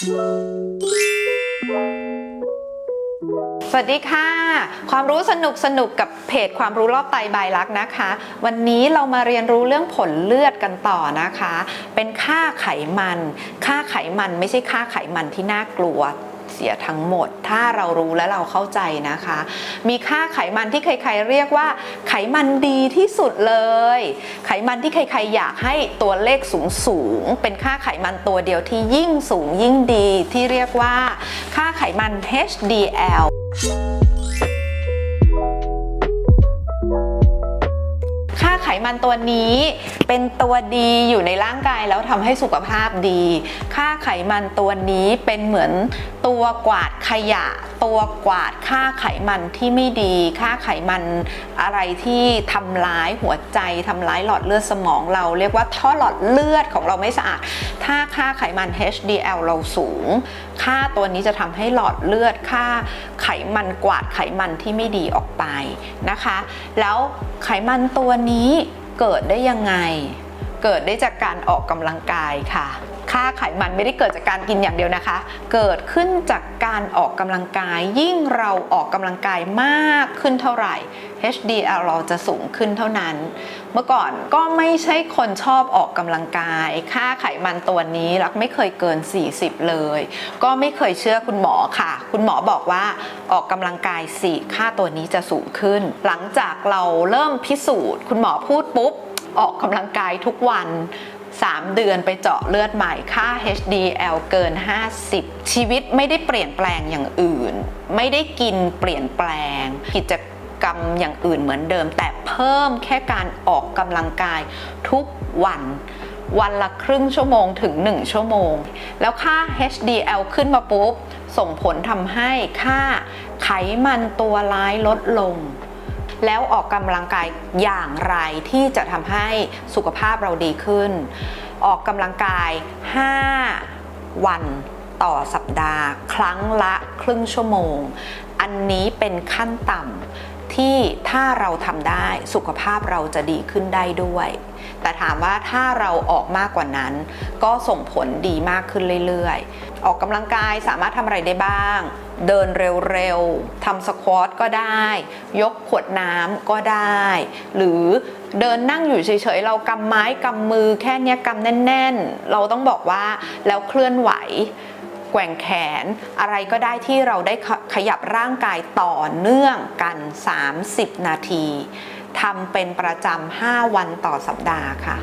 สวัสดีค่ะ ความรู้สนุกสนุกกับเพจความรู้รอบไตบายลักนะคะ วันนี้เรามาเรียนรู้เรื่องผลเลือดกันต่อนะคะ เป็นค่าไขมัน ค่าไขมันไม่ใช่ค่าไขมันที่น่ากลัว เสียทั้งหมด ถ้าเรารู้และเราเข้าใจนะคะ มีค่าไขมันที่ใคร ๆ เรียกว่า ไขมันดีที่สุดเลย ไขมันที่ใคร ๆ อยากให้ตัวเลขสูงสูงๆเป็นค่าไขมันตัวเดียวที่ยิ่งสูงยิ่งดีที่เรียกว่า ค่าไขมัน HDL มันตัวนี้ เป็นตัวดีอยู่ในร่างกายแล้วทำให้สุขภาพดี ค่าไขมันตัวนี้เป็นเหมือนตัวกวาดขยะ ตัวกวาดค่าไขมันที่ไม่ดี ค่าไขมัน อะไรที่ทำร้ายหัวใจทำร้ายหลอดเลือดสมองเรา เรียกว่าท่อหลอดเลือดของเราไม่สะอาด ถ้าค่าไขมัน HDL เราสูง ค่าตัวนี้จะทำให้หลอดเลือดค่าไขมันกวาดไขมันที่ไม่ดีออกไปนะคะ แล้วไขมันตัวนี้เกิดได้ยังไง เกิดได้จากการออกกำลังกายค่ะ ค่าไขมันไม่ได้เกิดจากการกินอย่างเดียวนะคะ เกิดขึ้นจากการออกกำลังกาย ยิ่งเราออกกำลังกายมากขึ้นเท่าไหร่ HDL เราจะสูงขึ้นเท่านั้น เมื่อก่อนก็ไม่ใช่คนชอบออกกำลังกาย ค่าไขมันตัวนี้รักไม่เคยเกิน 40 เลย ก็ไม่เคยเชื่อคุณหมอค่ะ คุณหมอบอกว่าออกกำลังกายสิค่าตัวนี้จะสูงขึ้น หลังจากเราเริ่มพิสูจน์ คุณหมอพูดปุ๊บออกกำลังกายทุกวัน 3 เดือนไปเจาะเลือดใหม่ค่า HDL เกิน 50 ชีวิตไม่ได้เปลี่ยนแปลงอย่างอื่น ไม่ได้กินเปลี่ยนแปลง กิจกรรมอย่างอื่นเหมือนเดิม แต่เพิ่มแค่การออกกำลังกายทุกวัน วันละครึ่งชั่วโมงถึง 1 ชั่วโมง แล้วค่า HDL ขึ้นมาปุ๊บ ส่งผลทำให้ค่าไขมันตัวร้ายลดลง แล้วออกกำลังกายอย่างไรที่จะทำให้สุขภาพเราดีขึ้น ออกกำลังกาย 5 วันต่อสัปดาห์ ครั้งละครึ่งชั่วโมง อันนี้เป็นขั้นต่ำที่ถ้าเราทำได้สุขภาพเราจะดีขึ้นได้ด้วย แต่ถามว่าถ้าเราออกมากกว่านั้น ก็ส่งผลดีมากขึ้นเรื่อยๆ ออกกำลังกายสามารถทำอะไรได้บ้าง เดินเร็วๆทำสควอตก็ได้ ยกขวดน้ำก็ได้ หรือเดินนั่งอยู่เฉยๆ เรากำไม้กำมือแค่เนี้ยกำแน่นๆ เราต้องบอกว่าแล้วเคลื่อนไหวแกว่งแขนอะไรก็ได้ที่เราได้ขขยับร่างกายต่อเนื่องกัน 30 นาทีทำเป็นประจำ 5 วันต่อสัปดาห์ค่ะ